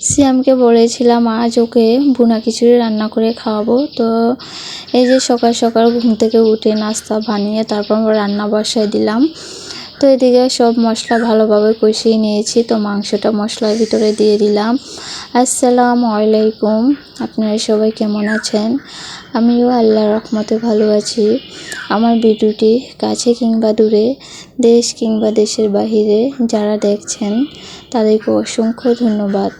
সিয়ামকে বলেছিলাম, আজ ওকে বুনা খিচুড়ি রান্না করে খাওয়াবো। তো এই যে সকাল সকাল ঘুম থেকে উঠে নাস্তা বানিয়ে তারপর রান্না বসায় দিলাম। তো এদিকে সব মশলা ভালোভাবে কষিয়ে নিয়েছি। তো মাংসটা মশলার ভিতরে দিয়ে দিলাম। আসসালামু আলাইকুম। আপনারা সবাই কেমন আছেন? আমিও আল্লাহর রহমতে ভালো আছি। আমার ভিডিওটি কাছে কিংবা দূরে, দেশ কিংবা দেশের বাহিরে যারা দেখছেন, তাদেরকে অসংখ্য ধন্যবাদ।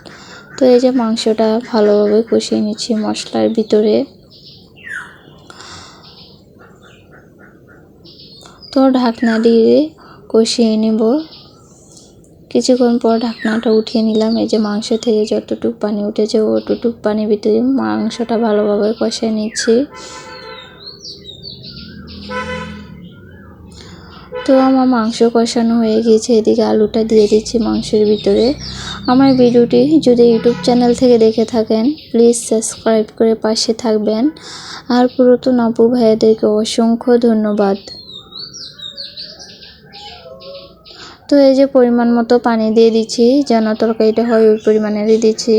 তো এই যে মাংসটা ভালোভাবে কষিয়ে নিচ্ছি মশলার ভিতরে। তো ঢাকনা দিয়ে কষিয়ে নেব। কিছুক্ষণ পর ঢাকনাটা উঠিয়ে নিলাম। এই যে মাংস থেকে যতটুকু পানি উঠেছে, অতটুকু পানির ভিতরে মাংসটা ভালোভাবে কষিয়ে নিচ্ছি। তো আমার মাংস কষানো হয়ে গিয়েছে। এদিকে আলুটা দিয়ে দিচ্ছি মাংসের ভিতরে। আমার ভিডিওটি যদি ইউটিউব চ্যানেল থেকে দেখে থাকেন, প্লিজ সাবস্ক্রাইব করে পাশে থাকবেন। আর পুরাতন আপু ভাইয়াদেরকে অসংখ্য ধন্যবাদ। তো এই যে পরিমাণ মতো পানি দিয়ে দিচ্ছি, যেন তরকারিটা হয় ওই পরিমাণেরই দিচ্ছি।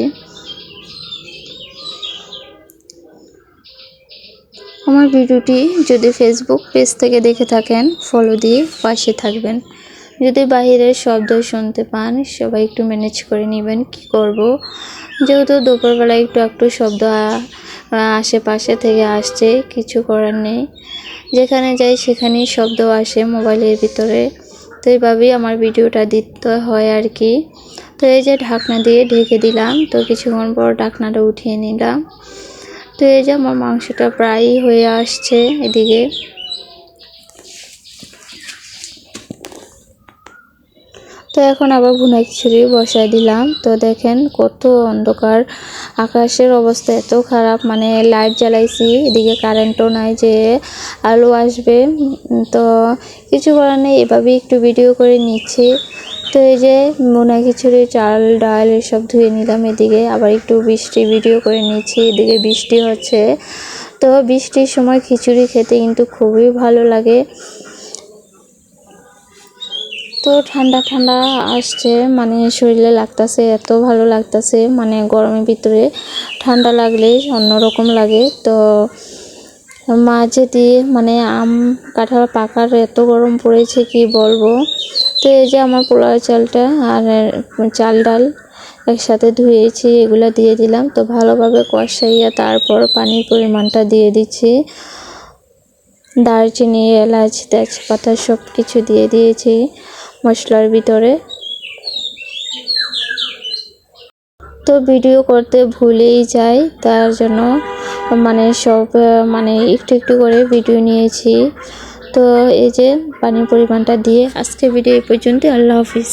আমার ভিডিওটি যদি ফেসবুক পেজ থেকে দেখে থাকেন ফলো দিয়ে পাশে থাকবেন। যদি বাহিরের শব্দ শুনতে পান, সবাই একটু ম্যানেজ করে নেবেন, কি করব? যেহেতু দুপুরবেলা একটু একটু শব্দ আশেপাশে থেকে আসছে, কিছু করার নেই। যেখানে যাই সেখানেই শব্দ আসে মোবাইলের ভিতরে। তো এইভাবেই আমার ভিডিওটা দিতে হয় আর কি। তো এই যে ঢাকনা দিয়ে ঢেকে দিলাম, তো কিছুক্ষণ পর ঢাকনাটা উঠিয়ে নিলাম। তো এই যে আমার মাংসটা প্রায়ই হয়ে আসছে এদিকে। তো এখন আবার ভুনা খিচুড়ি বসায় দিলাম। তো দেখেন কত অন্ধকার। আকাশের অবস্থা এত খারাপ মানে লাইট জ্বালাইছি, এদিকে কারেন্টও নাই যে আলো আসবে। তো কিছু করার নেই, এভাবেই একটু ভিডিও করে নিচ্ছি। তো এই যে মোনা খিচুড়ি চাল, ডাল এসব ধুয়ে নিলাম এদিকে। আবার একটু বৃষ্টি ভিডিও করে নিচ্ছি, এদিকে বৃষ্টি হচ্ছে। তো বৃষ্টির সময় খিচুড়ি খেতে কিন্তু খুবই ভালো লাগে। তো ঠান্ডা ঠান্ডা আসছে মানে শরীরে লাগতেছে, এত ভালো লাগতেছে মানে গরমের ভিতরে ঠান্ডা লাগলে অন্যরকম লাগে। তো মাঝে দিয়ে মানে আম কাঁঠাল পাকার এত গরম পড়েছে কি বলব? তো এই যে আমার পোলাও চালটা আর চাল ডাল একসাথে ধুয়েছি, এগুলো দিয়ে দিলাম। তো ভালোভাবে কষাইয়া তারপর পানির পরিমাণটা দিয়ে দিচ্ছি। দারচিনি, এলাচ, তেজপাতা সব কিছু দিয়ে দিয়েছি। মশলার ভিতরে। তো ভিডিও করতে ভুলেই যাই, তার জন্য মানে সব মানে একটু একটু করে ভিডিও নিয়েছি। তো এই যে পানির পরিমাণটা দিয়ে আজকে ভিডিও এই পর্যন্ত আল্লাহ হাফিজ।